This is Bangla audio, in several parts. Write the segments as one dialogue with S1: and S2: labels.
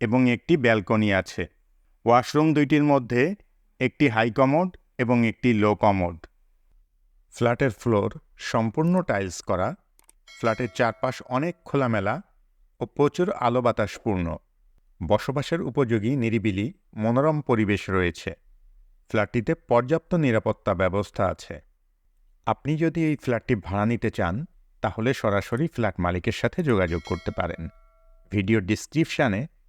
S1: এবং একটি ব্যালকনি আছে। ওয়াশরুম দুইটির মধ্যে একটি হাই কমোড এবং একটি লো কমোড। ফ্ল্যাটের ফ্লোর সম্পূর্ণ টাইলস করা। ফ্ল্যাটের চারপাশ অনেক খোলামেলা ও প্রচুর আলো বাতাসপূর্ণ বসবাসের উপযোগী, নিরিবিলি, মনোরম পরিবেশ রয়েছে। ফ্ল্যাটটিতে পর্যাপ্ত নিরাপত্তা ব্যবস্থা আছে। আপনি যদি এই ফ্ল্যাটটি ভাড়া নিতে চান, তাহলে সরাসরি ফ্ল্যাট মালিকের সাথে যোগাযোগ করতে পারেন। ভিডিও ডিসক্রিপশানে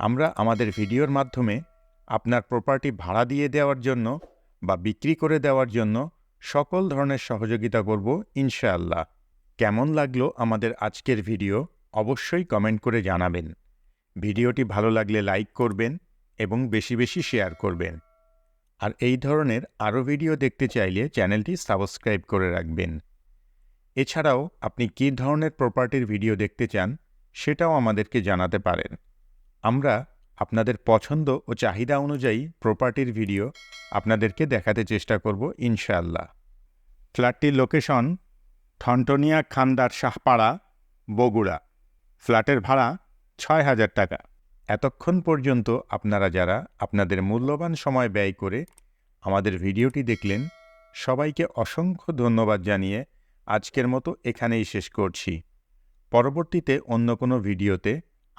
S1: আমরা আমাদের ভিডিওর মাধ্যমে আপনার প্রপার্টি ভাড়া দিয়ে দেওয়ার জন্য বা বিক্রি করে দেওয়ার জন্য সকল ধরনের সহযোগিতা করব ইনশাআল্লাহ। কেমন লাগল আমাদের আজকের ভিডিও অবশ্যই কমেন্ট করে জানাবেন। ভিডিওটি ভালো লাগলে লাইক করবেন এবং বেশি বেশি শেয়ার করবেন। আর এই ধরনের আরও ভিডিও দেখতে চাইলে চ্যানেলটি সাবস্ক্রাইব করে রাখবেন। এছাড়াও আপনি কী ধরনের প্রপার্টির ভিডিও দেখতে চান সেটাও আমাদেরকে জানাতে পারেন। আমরা আপনাদের পছন্দ ও চাহিদা অনুযায়ী প্রপার্টির ভিডিও আপনাদেরকে দেখাতে চেষ্টা করব ইনশাআল্লাহ। ফ্ল্যাটটির লোকেশন থন্টনিয়া খান্দার শাহপাড়া, বগুড়া। ফ্ল্যাটের ভাড়া ছয় হাজার টাকা। এতক্ষণ পর্যন্ত আপনারা যারা আপনাদের মূল্যবান সময় ব্যয় করে আমাদের ভিডিওটি দেখলেন, সবাইকে অসংখ্য ধন্যবাদ জানিয়ে আজকের মতো এখানেই শেষ করছি। পরবর্তীতে অন্য কোনো ভিডিওতে